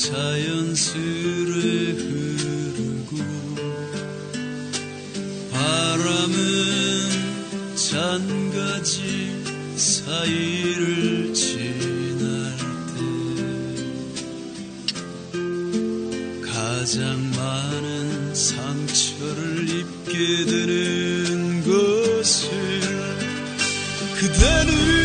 자연스레 흐르고 바람은 잔가지 사이를 지날 때 가장 많은 상처를 입게 되는 것을 그대는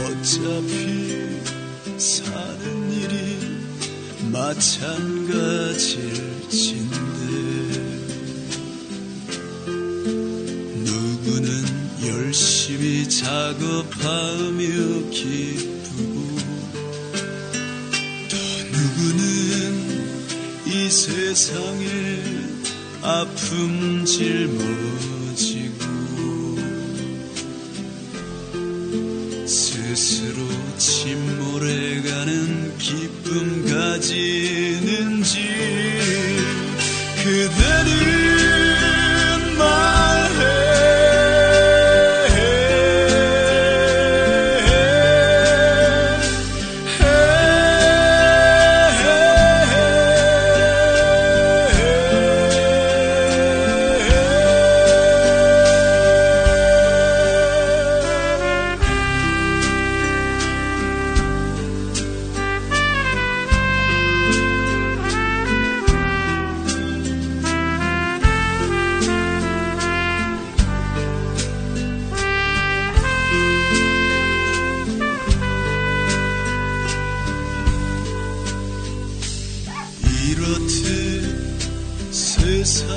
어차피 사는 일이 마찬가지일 진데. 누구는 열심히 작업하며 기쁘고 또 누구는 이 세상에 아픔 짊어 스스로 침몰해가는 기쁨 가지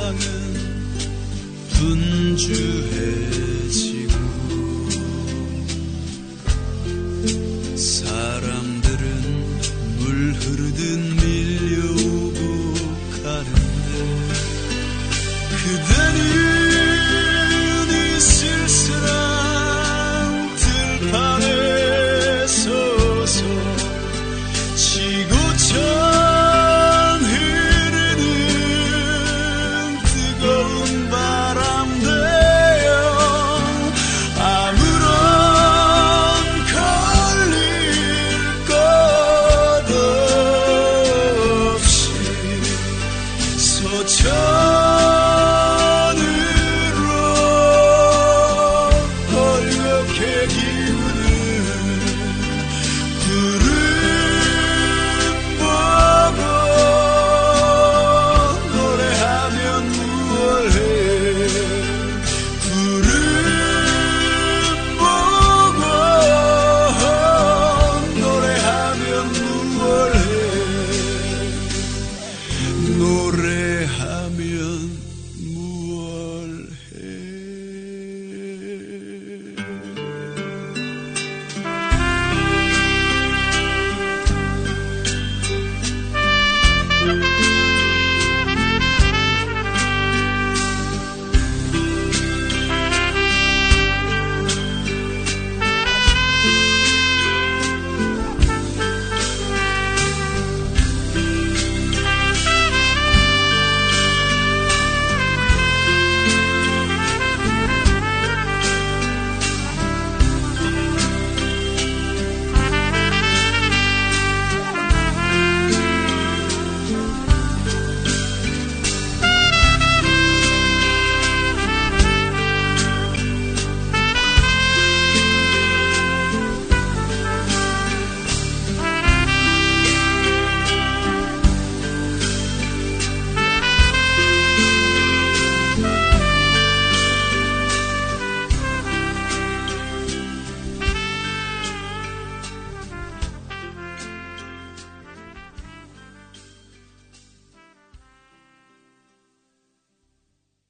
세상은 분주해지고 사람들은 물 흐르듯 秋。